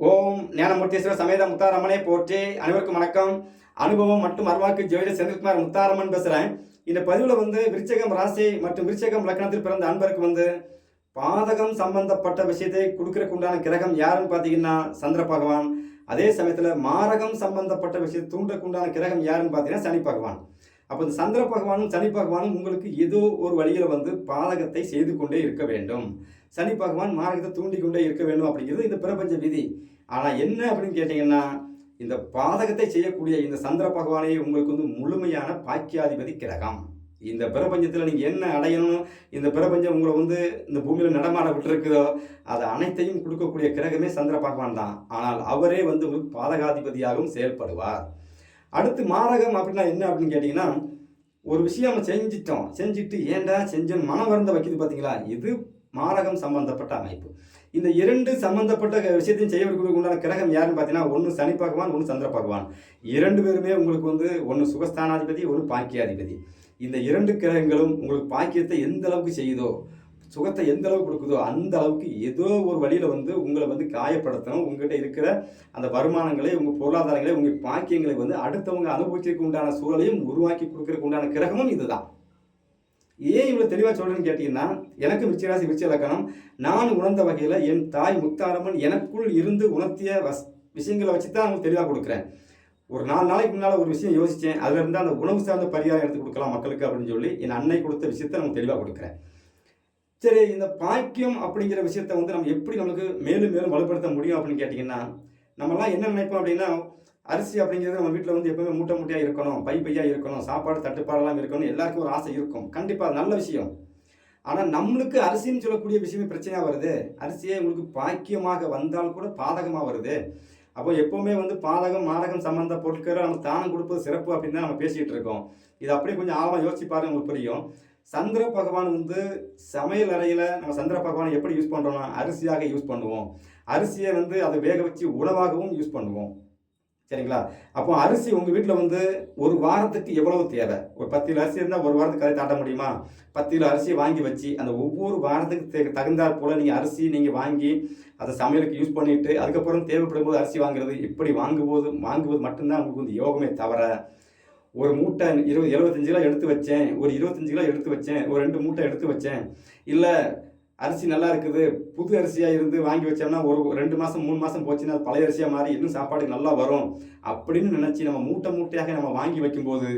ஓம் ஞானமூர்த்தீஸ்வரர் சமேத முத்தாரம்மனை போற்றி அனைவருக்கும் வணக்கம். அனுபவம் மற்றும் அருவாக்கு ஜோதிட செந்தில்குமார் முத்தாரம்மன் பேசுகிறேன் இந்த பதிவில் வந்து விருச்சகம் ராசி மற்றும் விருச்சகம் லக்னத்தில் பிறந்த அன்பருக்கு வந்து பாதகம் சம்பந்தப்பட்ட விஷயத்தை கொடுக்கறக்கு உண்டான கிரகம் யாருன்னு பார்த்தீங்கன்னா சந்திர பகவான். அதே சமயத்தில் மாரகம் சம்பந்தப்பட்ட விஷயத்தை தூண்டுறதுக்கு உண்டான கிரகம் யாருன்னு பார்த்தீங்கன்னா சனி பகவான். அப்போ இந்த சந்திர பகவானும் சனி பகவானும் உங்களுக்கு ஏதோ ஒரு வழியில் வந்து பாதகத்தை செய்து கொண்டே இருக்க வேண்டும். சனி பகவான் மார்க்கத்தை தூண்டி கொண்டே இருக்க வேண்டும் அப்படிங்கிறது இந்த பிரபஞ்ச விதி. ஆனால் என்ன அப்படின்னு கேட்டிங்கன்னா இந்த பாதகத்தை செய்யக்கூடிய இந்த சந்திர பகவானே உங்களுக்கு வந்து முழுமையான பாக்கியாதிபதி கிரகம். இந்த பிரபஞ்சத்தில் நீங்கள் என்ன அடையணும்? இந்த பிரபஞ்சம் உங்களை வந்து இந்த பூமியில் நடமாட விட்டுருக்குதோ அது அனைத்தையும் கொடுக்கக்கூடிய கிரகமே சந்திர பகவான் தான். ஆனால் அவரே வந்து உங்களுக்கு பாதகாதிபதியாகவும் செயல்படுவார். அடுத்து மாரகம் அப்படின்னா என்ன அப்படின்னு கேட்டிங்கன்னா ஒரு விஷயம் நம்ம செஞ்சிட்டோம். செஞ்சுட்டு ஏன்டா செஞ்சோம் மனம் வருந்த வைக்குது பார்த்தீங்களா இது மாரகம் சம்பந்தப்பட்ட அமைப்பு. இந்த இரண்டு சம்பந்தப்பட்ட விஷயத்தையும் செய்யறதுக்கு உண்டான கிரகம் யாருன்னு பார்த்தீங்கன்னா ஒன்று சனி பகவான் ஒன்று சந்திர பகவான். இரண்டு பேருமே உங்களுக்கு வந்து ஒன்று சுகஸ்தானாதிபதி ஒன்று பாக்கியாதிபதி. இந்த இரண்டு கிரகங்களும் உங்களுக்கு பாக்கியத்தை எந்த அளவுக்கு செய்யுதோ சுகத்தை எந்த அளவுக்கு கொடுக்குதோ அந்த அளவுக்கு ஏதோ ஒரு வழியில் வந்து உங்களை வந்து காயப்படுத்தணும். உங்ககிட்ட இருக்கிற அந்த வருமானங்களை உங்கள் பொருளாதாரங்களை உங்கள் பாக்கியங்களை வந்து அடுத்தவங்க அனுபவிக்கிறதுக்கு உண்டான சூழலையும் உருவாக்கி கொடுக்கறதுக்கு உண்டான கிரகமும் இதுதான். ஏன் இவ்வளோ தெளிவாக சொல்கிறேன்னு கேட்டிங்கன்னா எனக்கு விருச்சிராசி விருச்சி இலக்கணம் நான் உணர்ந்த வகையில் என் தாய் முத்தாரம்மன் எனக்குள் இருந்து உணர்த்திய வஸ் விஷயங்களை வச்சு தான் அவங்களுக்கு தெளிவாக கொடுக்குறேன். ஒரு நாலு நாளைக்கு முன்னால் ஒரு விஷயம் யோசித்தேன் அதில் இருந்து அந்த உணவு சார்ந்த பரிகாரம் எடுத்து கொடுக்கலாம் மக்களுக்கு அப்படின்னு சொல்லி என் அன்னை கொடுத்த விஷயத்த நம்ம தெளிவாக கொடுக்குறேன். சரி இந்த பாக்கியம் அப்படிங்கிற விஷயத்த வந்து நம்ம எப்படி நமக்கு மேலும் மேலும் வலுப்படுத்த முடியும் அப்படின்னு கேட்டிங்கன்னா நம்மலாம் என்ன நினைப்போம் அப்படின்னா அரிசி அப்படிங்கிறது நம்ம வீட்டில் வந்து எப்பவுமே மூட்டை மூட்டையாக இருக்கணும் பை பையாக இருக்கணும் சாப்பாடு தட்டுப்பாடெல்லாம் இருக்கணும் எல்லாருக்கும் ஒரு ஆசை இருக்கும். கண்டிப்பாக நல்ல விஷயம். ஆனால் நம்மளுக்கு அரிசின்னு சொல்லக்கூடிய விஷயமே பிரச்சனையாக வருது. அரிசியே உங்களுக்கு பாக்கியமாக வந்தால் கூட பாதகமாக வருது. அப்போ எப்போவுமே வந்து பாதகம் மாதகம் சம்மந்த பொருட்களை நம்ம தானம் கொடுப்பது சிறப்பு அப்படின்னு தான் நம்ம பேசிகிட்டு இருக்கோம். இது அப்படியே கொஞ்சம் ஆழமாக யோசிச்சு பாருங்க உங்களுக்கு புரியும். சந்திர பகவான் வந்து சமையல் அறையில் நம்ம சந்திர பகவானை எப்படி யூஸ் பண்ணுறோம்னா அரிசியாக யூஸ் பண்ணுவோம். அரிசியை வந்து அதை வேக வச்சு உணவாகவும் யூஸ் பண்ணுவோம். சரிங்களா? அப்போ அரிசி உங்கள் வீட்டில் வந்து ஒரு வாரத்துக்கு எவ்வளவு தேவை? ஒரு பத்து கிலோ அரிசி இருந்தால் ஒரு வாரத்துக்கு அதை தாட்ட முடியுமா? பத்து கிலோ அரிசி வாங்கி வச்சு அந்த ஒவ்வொரு வாரத்துக்கு தே தகுந்தாற் போல் நீங்கள் அரிசி நீங்கள் வாங்கி அதை சமையலுக்கு யூஸ் பண்ணிவிட்டு அதுக்கப்புறம் தேவைப்படும் போது அரிசி வாங்குறது இப்படி வாங்கும்போது வாங்குவது மட்டும்தான் உங்களுக்கு வந்து யோகமே தவிர ஒரு மூட்டை இருபது எழுபத்தஞ்சு கிலோ எடுத்து வச்சேன் ஒரு இருபத்தஞ்சு கிலோ எடுத்து வச்சேன் ஒரு ரெண்டு மூட்டை எடுத்து வச்சேன் இல்லை அரிசி நல்லா இருக்குது புது அரிசியாக இருந்து வாங்கி வச்சோம்னா ஒரு ரெண்டு மாதம் மூணு மாதம் போச்சுன்னா அது பழைய அரிசியாக மாறி இன்னும் சாப்பாடு நல்லா வரும் அப்படின்னு நினச்சி நம்ம மூட்டை மூட்டையாக நம்ம வாங்கி வைக்கும்போது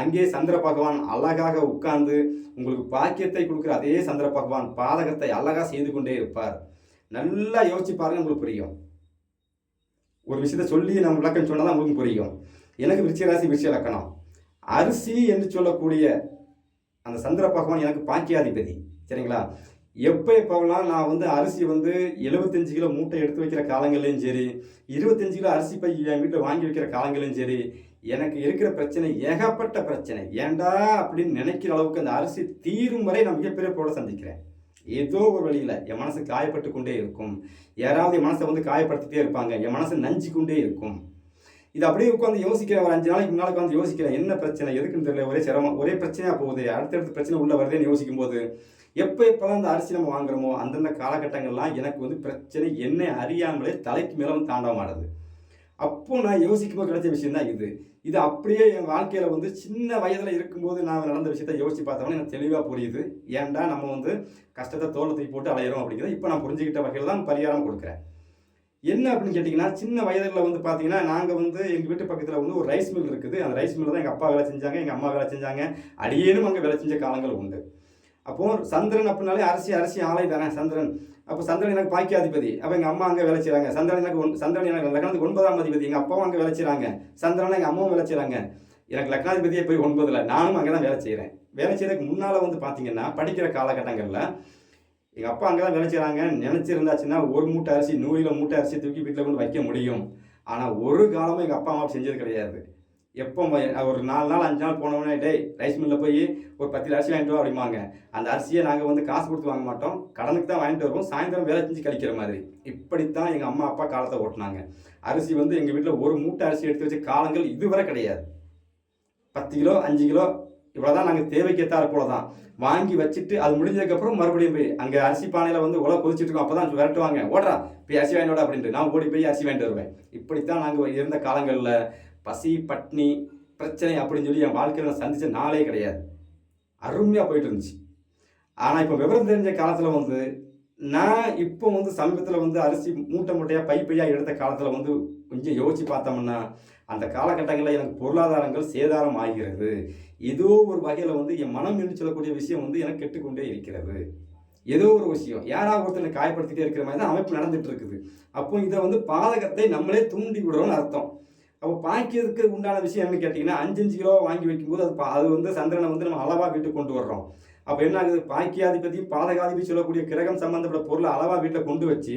அங்கே சந்திர பகவான் அழகாக உட்கார்ந்து உங்களுக்கு பாக்கியத்தை கொடுக்குற அதே சந்திர பகவான் பாதகத்தை அழகாக செய்து கொண்டே இருப்பார். நல்லா யோசிச்சு பாருங்க உங்களுக்கு புரியும். ஒரு விஷயத்த சொல்லி நம்ம விளக்கம் சொன்னால் தான் உங்களுக்கு புரியும். எனக்கு விருச்சிகராசி விருச்சிக இலக்கணம் அரிசி என்று சொல்லக்கூடிய அந்த சந்திர பகவான் எனக்கு பாக்கியாதிபதி. சரிங்களா? எப்போ எப்போலாம் நான் வந்து அரிசி வந்து எழுபத்தஞ்சு கிலோ மூட்டை எடுத்து வைக்கிற காலங்கள்லையும் சரி இருபத்தஞ்சு கிலோ அரிசி பை என் வீட்டில் வாங்கி வைக்கிற காலங்களையும் சரி எனக்கு இருக்கிற பிரச்சனை ஏகப்பட்ட பிரச்சனை. ஏண்டா அப்படின்னு நினைக்கிற அளவுக்கு அந்த அரிசி தீரும் வரை நான் மிகப்பெரிய போட சந்திக்கிறேன். ஏதோ ஒரு வழியில் என் மனசு காயப்பட்டு கொண்டே இருக்கும். யாராவது என் மனசை வந்து காயப்படுத்திட்டே இருப்பாங்க. என் மனசு நஞ்சு கொண்டே இருக்கும். இது அப்படியே உட்காந்து யோசிக்கிறேன் ஒரு அஞ்சு நாளைக்கு முன்னால் உட்காந்து யோசிக்கிறேன் என்ன பிரச்சனை? எதுக்குன்னு தெரியல. ஒரே சிரமம் ஒரே பிரச்சனையாக போகுது. அடுத்தடுத்து பிரச்சனை உள்ள வருதுன்னு யோசிக்கும் போது எப்போ எப்போலாம் அந்த அரிசி நம்ம வாங்குறோமோ அந்தந்த காலகட்டங்கள்லாம் எனக்கு வந்து பிரச்சனை என்ன அறியாமலே தலைக்கு மேலே வந்து தாண்டவமாடுது அப்போ நான் யோசிக்கும் போது கிடைச்ச விஷயம் தான் இது. இது அப்படியே என் வாழ்க்கையில் வந்து சின்ன வயதில் இருக்கும்போது நான் நடந்த விஷயத்த யோசிச்சு பார்த்தோம்னா எனக்கு தெளிவாக புரியுது. ஏன்டா நம்ம வந்து கஷ்டத்தை தோலை தூக்கி போட்டு அலையிறோம் அப்படிங்கிறத இப்போ நான் புரிஞ்சுக்கிட்ட வகையில் தான் பரிகாரம் கொடுக்குறேன். என்ன அப்படின்னு கேட்டிங்கன்னா சின்ன வயதில் வந்து பார்த்தீங்கன்னா நாங்கள் வந்து எங்கள் வீட்டு பக்கத்தில் வந்து ஒரு ரைஸ் மில் இருக்குது. அந்த ரைஸ் மில் தான் எங்கள் அப்பா வேலை செஞ்சாங்க எங்கள் அம்மா வேலை செஞ்சாங்க. அடியேனும் அங்கே வேலை செஞ்ச காலங்கள் உண்டு. அப்போது சந்திரன் அப்படின்னாலே அரிசி அரிசி ஆலை தானே சந்திரன். அப்போ சந்திரன் எனக்கு பாக்கியாதிபதி. அப்போ எங்கள் அம்மா அங்கே வேலை செய்கிறாங்க சந்திரன் எனக்கு ஒன்- சந்திரன் எனக்கு லக்னத்துக்கு ஒன்பதாம் அதிபதி. எங்கள் அப்பாவும் அங்கே வேலை செய்கிறாங்க சந்திரன் எங்கள் அம்மாவும் வேலை செய்கிறாங்க எனக்கு லக்னாதிபதியே போய் ஒன்பதில். நானும் அங்கே தான் வேலை செய்கிறேன் வேலை செய்கிறதுக்கு முன்னால் வந்து பார்த்தீங்கன்னா படிக்கிற காலகட்டங்களில் எங்கள் அப்பா அங்கே தான் வேலை செய்கிறாங்க நினச்சிருந்தாச்சுன்னா ஒரு மூட்டை அரிசி நூறு கிலோ மூட்டை அரிசி தூக்கி வீட்டில் கொண்டு வைக்க முடியும். ஆனால் ஒரு காலமும் எங்கள் அப்பா அம்மா செஞ்சது கிடையாது. எப்போ ஒரு நாலு நாள் அஞ்சு நாள் போனோடனே டேய் ரைஸ் மில்லில் போய் ஒரு பத்து அரிசி வாங்கிட்டு வா அப்படிம்பாங்க. அந்த அரிசியை நாங்கள் வந்து காசு கொடுத்து வாங்க மாட்டோம். கடனுக்கு தான் வாங்கிட்டு வருவோம். சாயந்தரம் வேலை செஞ்சு கழிக்கிற மாதிரி. இப்படித்தான் எங்கள் அம்மா அப்பா காலத்தை ஓட்டினாங்க. அரிசி வந்து எங்கள் வீட்டில் ஒரு மூட்டை அரிசி எடுத்து வச்ச காலங்கள் இதுவரை கிடையாது. பத்து கிலோ அஞ்சு கிலோ இவ்வளோதான் நாங்கள் தேவைக்கேற்றாறு போல தான் வாங்கி வச்சுட்டு அது முடிஞ்சதுக்கப்புறம் மறுபடியும் போய் அங்கே அரிசி பானையில் வந்து உலக கொதிச்சுட்டு இருக்கோம். அப்போ தான் விரட்டுவாங்க. ஓடுறா போய் அரிசி வாங்கிட்டு அப்படின்ட்டு. நான் ஓடி போய் அரிசி வாங்கிட்டு வருவேன். இப்படித்தான் நாங்கள் இருந்த காலங்களில் பசி பட்னி பிரச்சனை அப்படின்னு சொல்லி என் வாழ்க்கையில் நான் சந்தித்த நாளே கிடையாது. அருமையாக போயிட்டு இருந்துச்சு. ஆனால் இப்போ விவரம் தெரிஞ்ச காலத்தில் வந்து நான் இப்போ வந்து சமீபத்தில் வந்து அரிசி மூட்டை மூட்டையாக பை பையாக எடுத்த காலத்தில் வந்து கொஞ்சம் யோசிச்சு பார்த்தோம்னா அந்த காலகட்டங்களில் எனக்கு பொருளாதாரங்கள் சேதாரம் ஆகிறது. ஏதோ ஒரு வகையில் வந்து என் மனம் என்று சொல்லக்கூடிய விஷயம் வந்து எனக்கு கெட்டுக்கொண்டே இருக்கிறது. ஏதோ ஒரு விஷயம். யாராவது ஒருத்தனை காயப்படுத்திட்டே இருக்கிற மாதிரி தான் அமைப்பு நடந்துட்டு இருக்குது அப்போ இதை வந்து பாதகத்தை நம்மளே தூண்டி விடுறோம்னு அர்த்தம். அப்போ பாய்க்கிறதுக்கு உண்டான விஷயம் என்னன்னு கேட்டிங்கன்னா அஞ்சு அஞ்சு கிலோ வாங்கி வைக்கும்போது அது அது வந்து சந்திரனை வந்து நம்ம அளவாக வீட்டுக்கு கொண்டு வர்றோம். அப்போ என்ன ஆகுது? பாக்கியாதிபதி பாதகாதிபதி சொல்லக்கூடிய கிரகம் சம்பந்தப்பட்ட பொருளை அளவாக வீட்டில் கொண்டு வச்சு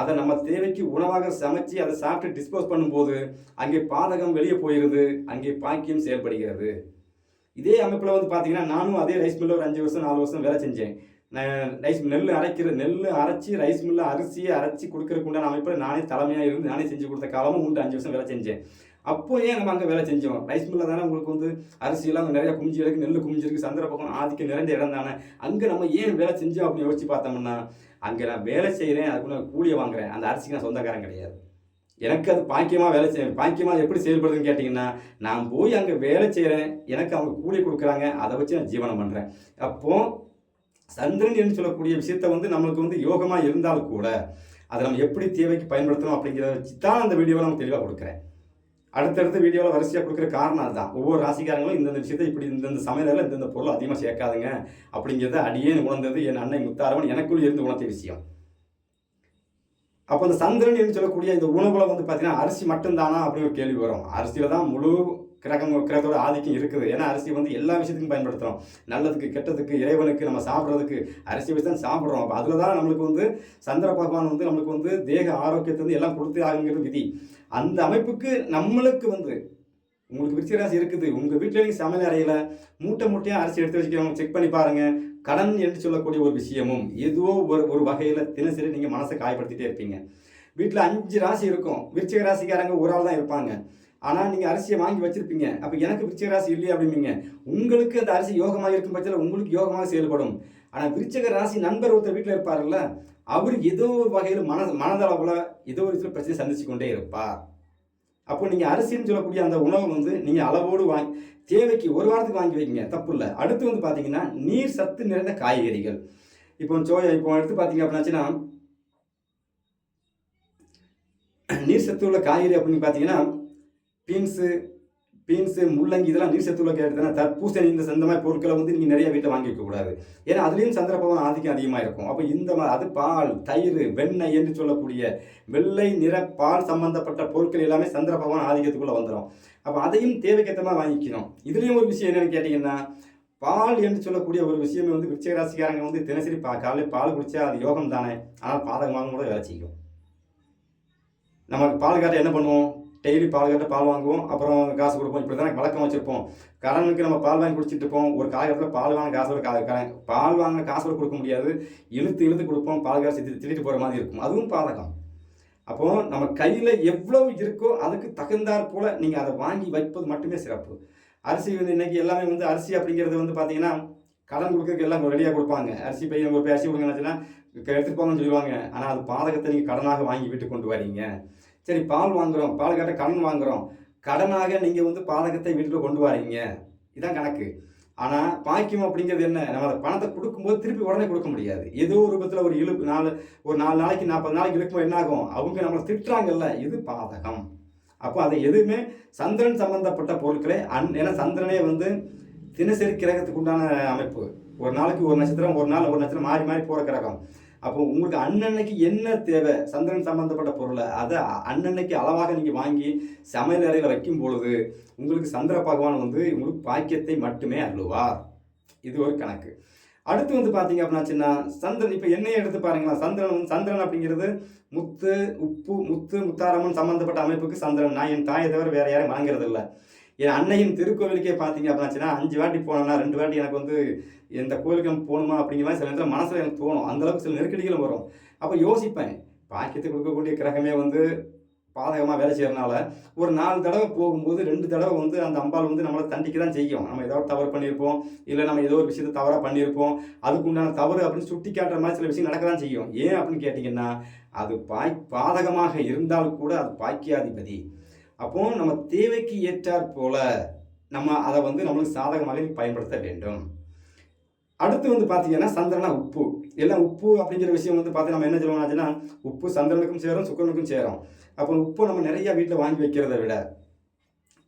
அதை நம்ம தேவைக்கு உணவாக சமைச்சு அதை சாப்பிட்டு டிஸ்போஸ் பண்ணும்போது அங்கே பாதகம் வெளியே போயிடுது அங்கே பாக்கியம் செயல்படுகிறது. இதே அமைப்பில் வந்து பார்த்தீங்கன்னா நானும் அதே ரைஸ் மில்லில் ஒரு அஞ்சு வருஷம் நாலு வருஷம் வேலை செஞ்சேன். ரைஸ் நெல் அரைக்கிற நெல் அரைச்சி ரைஸ் மில்லில் அரிசியை அரைச்சி கொடுக்கறதுக்கு உண்டான அமைப்பில் நானே தலைமையாக இருந்து நானே செஞ்சு கொடுத்த காலமும் உண்டு அஞ்சு வருஷம் வேலை செஞ்சேன். அப்போ ஏன் நம்ம அங்கே வேலை செஞ்சோம்? ரைஸ் மில்லில் தானே உங்களுக்கு வந்து அரிசியெல்லாம் அங்கே நிறையா குமிஞ்சி இருக்கு நெல் குமிஞ்சிருக்கு சந்திர பக்கம் ஆதிக்கம் நிறைந்த இடம் தானே? அங்கே நம்ம ஏன் வேலை செஞ்சோம் அப்படின்னு யோசிச்சு பார்த்தோம்னா அங்கே நான் வேலை செய்கிறேன் அதுக்கு நான் கூலியை வாங்குறேன். அந்த அரிசிக்கு நான் சொந்தக்காரன் கிடையாது. எனக்கு அது பாக்கியமாக வேலை செய்ய பாக்கியமாக எப்படி செயல்படுதுன்னு கேட்டிங்கன்னா நான் போய் அங்கே வேலை செய்கிறேன் எனக்கு அவங்க கூலி கொடுக்குறாங்க அதை வச்சு நான் ஜீவனம் பண்ணுறேன் அப்போது சந்திரன் என்று சொல்லக்கூடிய விஷயத்த வந்து நம்மளுக்கு வந்து யோகமாக இருந்தாலும் கூட அதை நம்ம எப்படி தேவைக்கு பயன்படுத்தணும் அப்படிங்கிறத வச்சு தான் அந்த வீடியோவை நம்ம தெளிவாக கொடுக்குறேன். அடுத்தடுத்த வீடியோவில் வரிசையாக கொடுக்குற காரணம் அதுதான். ஒவ்வொரு ராசிக்காரங்களும் இந்தந்த விஷயத்தை இப்படி இந்தந்த சமையலில் இந்தந்த பொருள் அதிகமாக சேர்க்காதுங்க. அப்படிங்கிறத அடியே உணர்ந்தது என் அன்னை முத்தாரவன் எனக்குள் இருந்து உணர்த்த விஷயம். அப்போ அந்த சந்திரன் என்று சொல்லக்கூடிய இந்த உணவுல வந்து பார்த்தீங்கன்னா அரிசி மட்டும்தானா அப்படின்னு ஒரு கேள்வி வரும். அரிசியில் தான் முழு கிரகம் கிரகத்தோட ஆதிக்கம் இருக்குது. ஏன்னா அரிசி வந்து எல்லா விஷயத்துக்கும் பயன்படுத்துகிறோம் நல்லதுக்கு கெட்டதுக்கு இறைவனுக்கு நம்ம சாப்பிட்றதுக்கு அரிசி வச்சு தான் சாப்பிட்றோம். அப்போ அதில் தான் நம்மளுக்கு வந்து சந்திர பகவான் வந்து நம்மளுக்கு வந்து தேக ஆரோக்கியத்தை வந்து எல்லாம் கொடுத்து ஆகுங்கிறது விதி. அந்த அமைப்புக்கு நம்மளுக்கு வந்து உங்களுக்கு விருச்சிகராசி இருக்குது. உங்கள் வீட்டில் நீங்கள் சமையல் அறையில் மூட்டை மூட்டையாக அரிசி எடுத்து வச்சுக்கிறவங்க செக் பண்ணி பாருங்கள் கடன் என்று சொல்லக்கூடிய ஒரு விஷயமும் ஏதோ ஒரு ஒரு வகையில் தினசரி நீங்கள் மனசை காயப்படுத்திட்டே இருப்பீங்க. வீட்டில் அஞ்சு ராசி இருக்கும். விருச்சிக ராசிக்காரங்க ஒரு ஆள் தான் இருப்பாங்க. ஆனால் நீங்கள் அரிசியை வாங்கி வச்சிருப்பீங்க. அப்போ எனக்கு விருச்சிக ராசி இல்லையே அப்படிம்பீங்க. உங்களுக்கு அந்த அரிசி யோகமாக இருக்கும் பட்சத்தில் உங்களுக்கு யோகமாக செயல்படும். ஆனால் விருச்சிக ராசி நண்பர் ஒருத்தர் வீட்டில் இருப்பார்ல அவர் ஏதோ ஒரு வகையில் மன மனதளவில் ஏதோ ஒரு விதத்தில் பிரச்சனை சந்திச்சு கொண்டே இருப்பார். அப்போ நீங்கள் அரிசின்னு சொல்லக்கூடிய அந்த உணவு வந்து நீங்கள் அளவோடு வாங்கி தேவைக்கு ஒரு வாரத்துக்கு வாங்கி வைங்க. தப்பு இல்லை. அடுத்து வந்து பார்த்தீங்கன்னா நீர் சத்து நிறைந்த காய்கறிகள். இப்போ சோயா இப்போ எடுத்து பார்த்தீங்க அப்படின்னாச்சுன்னா நீர் சத்து உள்ள காய்கறி அப்படின்னு பார்த்தீங்கன்னா பீன்ஸு பீன்ஸு முள்ளங்கி இதெல்லாம் நீர் சத்துள்ள உள்ள தர்பூசணி இந்த இந்த மாதிரி பொருட்களை வந்து நீங்கள் நிறைய வீட்டில் வாங்கி வைக்கக்கூடாது ஏன்னா அதுலேயும் சந்திரபவன் ஆதிக்கம் அதிகமாக இருக்கும். அப்போ இந்த மாதிரி அது பால் தயிர் வெண்ணெய் என்று சொல்லக்கூடிய வெள்ளை நிற பால் சம்பந்தப்பட்ட பொருட்கள் எல்லாமே சந்திரபவன் ஆதிக்கத்துக்குள்ளே வந்துடும் அப்போ அதையும் தேவைக்கேற்ற மாதிரி வாங்கிக்கணும். இதுலேயும் ஒரு விஷயம் என்னென்னு கேட்டிங்கன்னா பால் என்று சொல்லக்கூடிய ஒரு விஷயமே வந்து விருச்சிக ராசிக்காரங்க வந்து தினசரி பா காலையில் பால் குடித்தா அது யோகம் தானே ஆனால் பாதகமாக கூட வேலை செய்யும் நம்ம பால் காட்ட என்ன பண்ணுவோம்? டெய்லி பால் காட்ட பால் வாங்குவோம். அப்புறம் காசு கொடுப்போம். இப்படி தானே வழக்கம் வச்சுருப்போம். கடனுக்கு நம்ம பால் வாங்கி குடிச்சிட்டு இருப்போம். ஒரு காலகட்டத்தில் பால் வாங்க காசோட கா கடன் பால் வாங்க காசோட கொடுக்க முடியாது. இழுத்து இழுத்து கொடுப்போம். பால் காசு திட்டிட்டு போகிற மாதிரி இருக்கும். அதுவும் பாதகம். அப்போ நம்ம கையில் எவ்வளவு இருக்கோ அதுக்கு தகுந்தாற் போல் நீங்கள் அதை வாங்கி வைப்பது மட்டுமே சிறப்பு. அரிசி வந்து இன்றைக்கி எல்லாமே வந்து அரிசி அப்படிங்கிறது வந்து பார்த்தீங்கன்னா கடன் கொடுக்கறதுக்கு எல்லாம் ரெடியாக கொடுப்பாங்க. அரிசி பையன் ஒரு போய் அரிசி கொடுங்கன்னு எடுத்துட்டு போங்கன்னு சொல்லுவாங்க ஆனால் அது பாதகத்தை நீங்கள் கடனாக வாங்கி வீட்டுக்கு கொண்டு வரீங்க சரி பால் வாங்குறோம். பால் கட்ட கடன் வாங்குகிறோம் கடனாக நீங்கள் வந்து பாதகத்தை வீட்டுக்கு கொண்டு வரீங்க. இதுதான் கணக்கு. ஆனால் பாக்கியம் அப்படிங்கிறது என்ன? நம்ம அந்த பணத்தை கொடுக்கும்போது திருப்பி உடனே கொடுக்க முடியாது. ஏதோ ஒரு விதத்தில் ஒரு இழுப்பு நாலு ஒரு நாலு நாளைக்கு நாற்பது நாளைக்கு இருக்கும்போது என்ன ஆகும்? அவங்க நம்மளை திட்டுறாங்கல்ல. இது பாதகம். அப்போ அதை எதுவுமே சந்திரன் சம்பந்தப்பட்ட பொருட்களை அன் ஏன்னா சந்திரனே வந்து தினசரி கிரகத்துக்கு உண்டான அமைப்பு. ஒரு நாளைக்கு ஒரு நட்சத்திரம் ஒரு நாள் ஒரு நட்சத்திரம் மாறி மாறி போகிற கிரகம். அப்போ உங்களுக்கு அன்னன்னைக்கு என்ன தேவை? சந்திரன் சம்பந்தப்பட்ட பொருளை அதை அன்னன்னைக்கு அளவாக நீங்கள் வாங்கி சமையல் அறையில் வைக்கும் பொழுது உங்களுக்கு சந்திர பகவான் வந்து உங்களுக்கு பாக்கியத்தை மட்டுமே அள்ளுவார் இது ஒரு கணக்கு. அடுத்து வந்து பார்த்தீங்க அப்படின்னாச்சுன்னா சந்திரன் இப்போ என்னையே எடுத்து பாருங்களா சந்திரன் வந்து சந்திரன் அப்படிங்கிறது முத்து உப்பு முத்து முத்தாரம்மன் சம்மந்தப்பட்ட அமைப்புக்கு சந்திரன். நான் என் தாயை தவிர வேறு யாரையும் வணங்குறது இல்லை என் அன்னையின் திருக்கோவிலுக்கே பார்த்தீங்க அப்படின்னாச்சுன்னா அஞ்சு வாட்டி போனேன்னா ரெண்டு வாட்டி எனக்கு வந்து எந்த கோவிலுக்கு போகணுமா அப்படிங்கிற மாதிரி சில நேரத்தில் மனசில் எனக்கு தோணும். அந்தளவுக்கு சில நெருக்கடிகளும் வரும். அப்போ யோசிப்பேன். பாக்கியத்துக்கு கொடுக்கக்கூடிய கிரகமே வந்து பாதகமாக வேலை செய்யறதுனால ஒரு நாலு தடவை போகும்போது ரெண்டு தடவை வந்து அந்த அம்பாள் வந்து நம்மளை தண்டிக்க தான் செய்யும். நம்ம ஏதோ தவறு பண்ணியிருப்போம். இல்லை நம்ம ஏதோ ஒரு விஷயத்தை தவறாக பண்ணியிருப்போம். அதுக்கு உண்டான தவறு அப்படின்னு சுட்டி காட்டுற மாதிரி சில விஷயம் நடக்க தான் செய்யும். ஏன் அப்படின்னு கேட்டிங்கன்னா அது பாய் பாதகமாக இருந்தால் கூட அது பாக்கியாதிபதி. அப்போ நம்ம தேவைக்கு ஏற்றாற் போல நம்ம அதை வந்து நம்மளுக்கு சாதகமாக பயன்படுத்த வேண்டும். அடுத்து வந்து பார்த்தீங்கன்னா சந்திரனா உப்பு. எல்லாம் உப்பு அப்படிங்கிற விஷயம் வந்து பார்த்து நம்ம என்ன சொல்லுவோம்னா உப்பு சந்திரனுக்கும் சேரும் சுக்கரனுக்கும் சேரும். அப்போ உப்பு நம்ம நிறைய வீட்டில் வாங்கி வைக்கிறத விட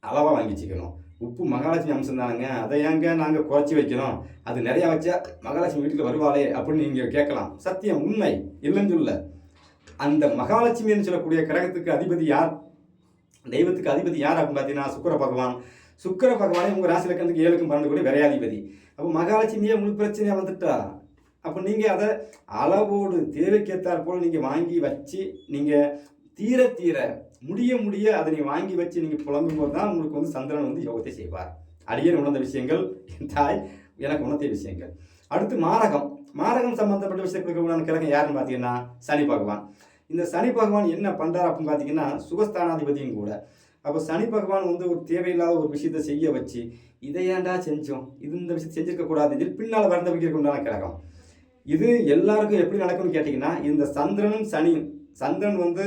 அளவாக வாங்கி வச்சுக்கணும். உப்பு மகாலட்சுமி அம்சம் தானுங்க. அதை ஏங்க நாங்கள் குறைச்சி வைக்கணும்? அது நிறையா வச்சா மகாலட்சுமி வீட்டுக்கு வருவாளே அப்படின்னு நீங்கள் கேட்கலாம். சத்தியம் உண்மை இல்லைன்னு சொல்ல அந்த மகாலட்சுமின்னு சொல்லக்கூடிய கிரகத்துக்கு அதிபதி யார்? தெய்வத்துக்கு அதிபதி யார் அப்படின்னு பார்த்தீங்கன்னா சுக்கர பகவான். சுக்கர பகவானே உங்கள் ராசி லக்கணத்துக்கு ஏழுக்கும் பன்னெண்டு கூட விரையாதிபதி அப்போ மகாலட்சுமியே உங்களுக்கு பிரச்சனையாக வந்துட்டா. அப்போ நீங்கள் அதை அளவோடு தேவைக்கேற்றாற் போல் நீங்கள் வாங்கி வச்சு நீங்கள் தீர தீர முடிய முடிய அதை நீங்கள் வாங்கி வச்சு நீங்கள் புலம்பும் போது தான் உங்களுக்கு வந்து சந்திரன் வந்து யோகத்தை செய்வார். அடியன் உணர்ந்த விஷயங்கள் என் தாய் எனக்கு உணர்த்திய விஷயங்கள். அடுத்து மாரகம். மாரகம் சம்பந்தப்பட்ட விஷயத்துக்கு உண்டான கிழக்கு யாருன்னு பார்த்தீங்கன்னா சனி பகவான். இந்த சனி பகவான் என்ன பண்ணுறார் அப்படின்னு பார்த்தீங்கன்னா சுகஸ்தானாதிபதியும் கூட. அப்போ சனி பகவான் வந்து ஒரு தேவையில்லாத ஒரு விஷயத்தை செய்ய வச்சு இதை ஏன்டா செஞ்சோம்? இது இந்த விஷயத்தை செஞ்சுருக்கக்கூடாது இதில் இது பின்னால் வரந்த வைக்கிறதுக்கு உண்டான கிரகம். இது எல்லாருக்கும் எப்படி நடக்கும்னு கேட்டிங்கன்னா இந்த சந்திரனும் சனியும் சந்திரன் வந்து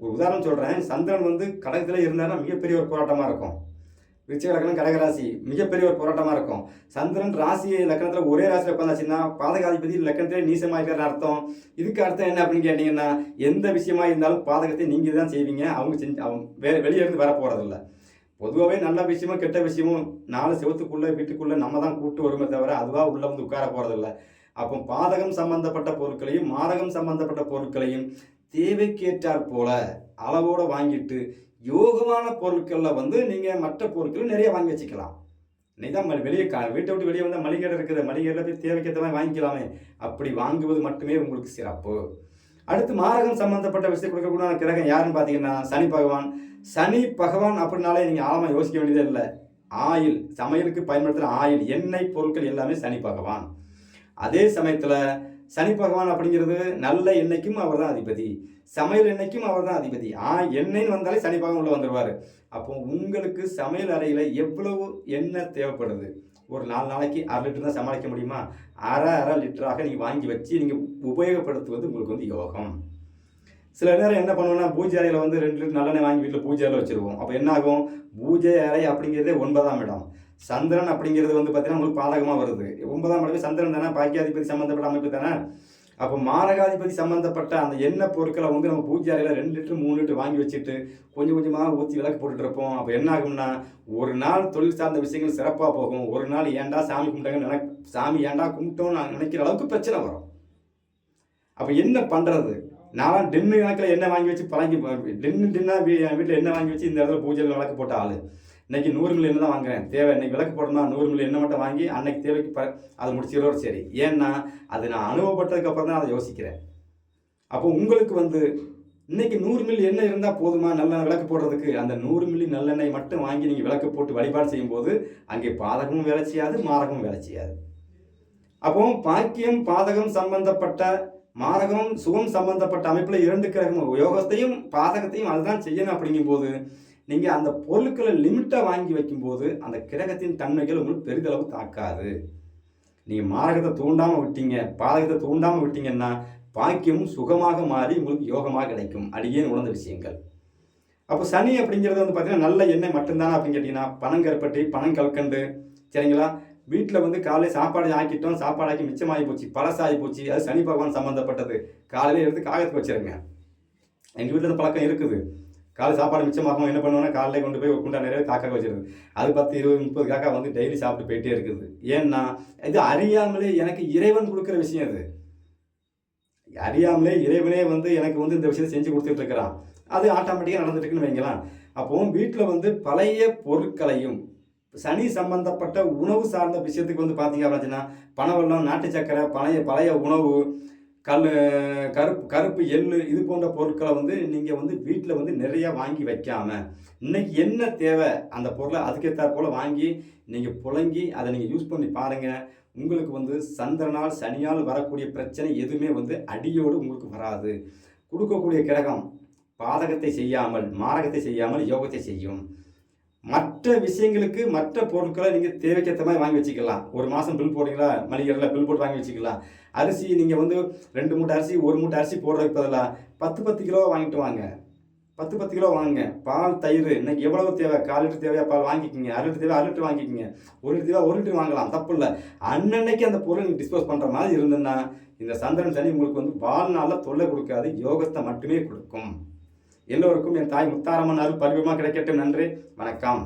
ஒரு உதாரணம் சொல்கிறேன் சந்திரன் வந்து கடகத்தில் இருந்தாலும் மிகப்பெரிய ஒரு போராட்டமாக இருக்கும். விருச்சிக லக்னம் கடகராசி. மிகப்பெரிய ஒரு போராட்டமாக இருக்கும். சந்திரன் ராசி லக்கணத்தில் ஒரே ராசியில் உட்காந்தாச்சுன்னா பாதகாதிபதி லக்கணத்திலே நீசமாயிருக்கிற அர்த்தம். இதுக்கு அர்த்தம் என்ன அப்படின்னு கேட்டிங்கன்னா எந்த விஷயமா இருந்தாலும் பாதகத்தை நீங்கள் தான் செய்வீங்க. அவங்க செஞ்சு அவங்க வே வெளியே இருந்து வர போகிறதில்ல பொதுவாகவே நல்ல விஷயமும் கெட்ட விஷயமும் நாலு செவத்துக்குள்ளே வீட்டுக்குள்ளே நம்ம தான் கூட்டு வருமே தவிர அதுவாக உள்ளே வந்து உட்கார போகிறதில்ல அப்போ பாதகம் சம்பந்தப்பட்ட பொருட்களையும் மாதகம் சம்பந்தப்பட்ட பொருட்களையும் தேவைக்கேற்றாற் போல அளவோடு வாங்கிட்டு யோகமான பொருட்களில் வந்து நீங்கள் மற்ற பொருட்களும் நிறைய வாங்கி வச்சுக்கலாம். இன்னைக்கு தான் வெளியே கா வீட்டை விட்டு வெளியே வந்தால் மளிகை கடை இருக்குது மளிகை போய் தேவைக்கேற்ற மாதிரி வாங்கிக்கலாமே அப்படி வாங்குவது மட்டுமே உங்களுக்கு சிறப்பு. அடுத்து மாரகம் சம்பந்தப்பட்ட விஷயம் கொடுக்கக்கூடிய கிரகம் யாருன்னு பார்த்தீங்கன்னா சனி பகவான். சனி பகவான் அப்படின்னாலே நீங்கள் ஆழமாக யோசிக்க வேண்டியதே இல்லை. ஆயில் சமையலுக்கு பயன்படுத்துகிற ஆயில் எண்ணெய் பொருட்கள் எல்லாமே சனி பகவான். அதே சமயத்தில் சனி பகவான் அப்படிங்கிறது நல்ல எண்ணெய்க்கும் அவர் தான் அதிபதி. சமையல் எண்ணெய்க்கும் அவர் தான் அதிபதி. ஆ எண்ணெய்னு வந்தாலே சனி பகவான் உள்ள வந்துடுவார் அப்போ உங்களுக்கு சமையல் அறையில் எவ்வளவு எண்ணெய் தேவைப்படுது? ஒரு நாலு நாளைக்கு அரை லிட்டர் தான் சமாளிக்க முடியுமா? அரை அரை லிட்டராக நீங்கள் வாங்கி வச்சு நீங்கள் உபயோகப்படுத்துவது உங்களுக்கு வந்து யோகம். சில நேரம் என்ன பண்ணுவோம்னா பூஜை அறையில் வந்து ரெண்டு லிட்டர் நல்லெண்ணெய் வாங்கி வீட்டில் பூஜை அறையில் வச்சுருவோம். அப்போ என்ன ஆகும்? பூஜை அறை அப்படிங்கிறதே ஒன்பதாம் இடம். சந்திரன் அப்படிங்கிறது வந்து பார்த்தீங்கன்னா உங்களுக்கு பாதகமாக வருது. ஒன்பதாம் இடமே சந்திரன் தானே பாக்கியாதிபதி சம்மந்தப்பட்ட அமைப்பு தானே? அப்போ மாரகாதிபதி சம்மந்தப்பட்ட அந்த எண்ணெய் பொருட்களை வந்து நம்ம பூஜை அறையில் ரெண்டு லிட்டர் மூணு லிட்டர் வாங்கி வச்சுட்டு கொஞ்சம் கொஞ்சமாக ஊற்றி விளக்கு போட்டுட்டு இருப்போம். அப்போ என்ன ஆகும்னா ஒரு நாள் தொழில் சார்ந்த விஷயங்கள் சிறப்பாக போகும். ஒரு நாள் ஏன்டா சாமி கும்பிட்டாங்கன்னு நினை சாமி ஏன்டா கும்பிட்டோம்னு நான் நினைக்கிற அளவுக்கு பிரச்சனை வரும். அப்போ என்ன பண்ணுறது நான் டென்னு கணக்கில் எண்ணெய் வாங்கி வச்சு பழங்கி டென்னு டென்னா வீட்டில் எண்ணெய் வாங்கி வச்சு இந்த இடத்துல பூஜையில் விளக்கு போட்ட ஆள். இன்னைக்கு நூறு மில்லி எண்ணெய் தான் வாங்குறேன். தேவை இன்னைக்கு விளக்கு போடணும்னா நூறு மில்லி என்ன மட்டும் வாங்கி அன்னைக்கு தேவைக்கு ப அதை முடிச்சிடறோம் சரி. ஏன்னா அது நான் அனுபவப்பட்டதுக்கப்புறம் தான் அதை யோசிக்கிறேன். அப்போ உங்களுக்கு வந்து இன்னைக்கு நூறு மில்லி எண்ணெய் இருந்தால் போதுமா? நல்ல விளக்கு போடுறதுக்கு. அந்த நூறு மில்லி நல்லெண்ணெய் மட்டும் வாங்கி நீங்கள் விளக்கு போட்டு வழிபாடு செய்யும்போது அங்கே பாதகமும் வேலை செய்யாது மாரகமும் வேலை செய்யாது. அப்போ பாக்கியம் பாதகம் சம்பந்தப்பட்ட மாரகம் சுகம் சம்பந்தப்பட்ட அமைப்பில் இரண்டு கிரகம் யோகத்தையும் பாதகத்தையும் அதுதான் செய்யணும் அப்படிங்கும்போது நீங்கள் அந்த பொருட்களை லிமிட்டாக வாங்கி வைக்கும்போது அந்த கிரகத்தின் தன்மைகள் உங்களுக்கு பெரிதளவு தாக்காது. நீங்கள் மாரகத்தை தூண்டாமல் விட்டீங்க பாதகத்தை தூண்டாமல் விட்டீங்கன்னா பாக்கியமும் சுகமாக மாறி உங்களுக்கு யோகமாக கிடைக்கும். அடியே உணர்ந்த விஷயங்கள்? அப்போ சனி அப்படிங்கிறது வந்து பார்த்தீங்கன்னா நல்ல எண்ணெய் மட்டும்தானே அப்படின்னு கேட்டிங்கன்னா பணம் கருப்பட்டி பணம் கல்கண்டு சரிங்களா? வீட்டில் வந்து காலையில் சாப்பாடு ஆக்கிட்டோம் சாப்பாடு ஆக்கி மிச்சமாகி போச்சு பழசாகி போச்சு அது சனி பகவான் சம்மந்தப்பட்டது காலையில் எடுத்து காகத்துக்கு வச்சிருங்க. எங்கள் வீட்டில் பழக்கம் இருக்குது. காலை சாப்பாடு மிச்சமாகும் என்ன பண்ணுவோம்னா காலையில் கொண்டு போய் ஒரு குண்டா நிறைய காக்கா வச்சிருது அது பத்து இருபது முப்பது காக்கா வந்து டெய்லி சாப்பிட்டு போயிட்டே இருக்குது. ஏன்னா இது அறியாமலே எனக்கு இறைவன் கொடுக்குற விஷயம் அது. அறியாமலே இறைவனே வந்து எனக்கு வந்து இந்த விஷயத்தை செஞ்சு கொடுத்துட்டு இருக்கிறான் அது ஆட்டோமேட்டிக்காக நடந்துட்டுருக்குன்னு வைங்களேன். அப்போ வீட்டில் வந்து பழைய பொருட்களையும் சனி சம்பந்தப்பட்ட உணவு சார்ந்த விஷயத்துக்கு வந்து பார்த்தீங்க அப்படின்னா பனவெல்லாம் நாட்டு சக்கரை பழைய பழைய உணவு கல் கருப்பு கருப்பு எள்ளு இது போன்ற பொருட்களை வந்து நீங்கள் வந்து வீட்டில் வந்து நிறையா வாங்கி வைக்காம இன்னைக்கு என்ன தேவை அந்த பொருளை அதுக்கேற்ற போல் வாங்கி நீங்கள் புழங்கி அதை நீங்கள் யூஸ் பண்ணி பாருங்கள் உங்களுக்கு வந்து சந்திரனால் சனியால் வரக்கூடிய பிரச்சனை எதுவுமே வந்து அடியோடு உங்களுக்கு வராது. கொடுக்கக்கூடிய கிரகம் பாதகத்தை செய்யாமல் மாரகத்தை செய்யாமல் யோகத்தை செய்யும். மற்ற விஷயங்களுக்கு மற்ற பொருட்களை நீங்கள் தேவைக்கேற்ற மாதிரி வாங்கி வச்சுக்கலாம். ஒரு மாதம் பில் போடுறீங்களா? மளிகைகளில் பில் போட்டு வாங்கி வச்சுக்கலாம். அரிசி நீங்கள் வந்து ரெண்டு மூட்டை அரிசி ஒரு மூட்டை அரிசி போடுறதுக்கு பதிலாக பத்து பத்து கிலோ வாங்கிட்டு வாங்க. பத்து பத்து கிலோ வாங்குங்க. பால் தயிர் இன்னைக்கு எவ்வளவு தேவை? கால் லிட்டர் தேவையா பால் வாங்கிக்கிங்க. அரை லிட்டர் தேவை அரை லிட்டர் வாங்கிக்கிங்க. ஒரு லிட்டர் தேவை ஒரு லிட்டர் வாங்கலாம். தப்பு இல்லை. அன்னன்னைக்கு அந்த பொருள் நீங்கள் டிஸ்போஸ் பண்ணுற மாதிரி இருந்ததுன்னா இந்த சந்திரன் சனி உங்களுக்கு வந்து வாழ்நாளில் தொல்லை கொடுக்காது யோகத்தை மட்டுமே கொடுக்கும். எல்லோருக்கும் என் தாய் முத்தாரம்மன் அருள் பரிவமாக கிடைக்கட்டும். நன்றி. வணக்கம்.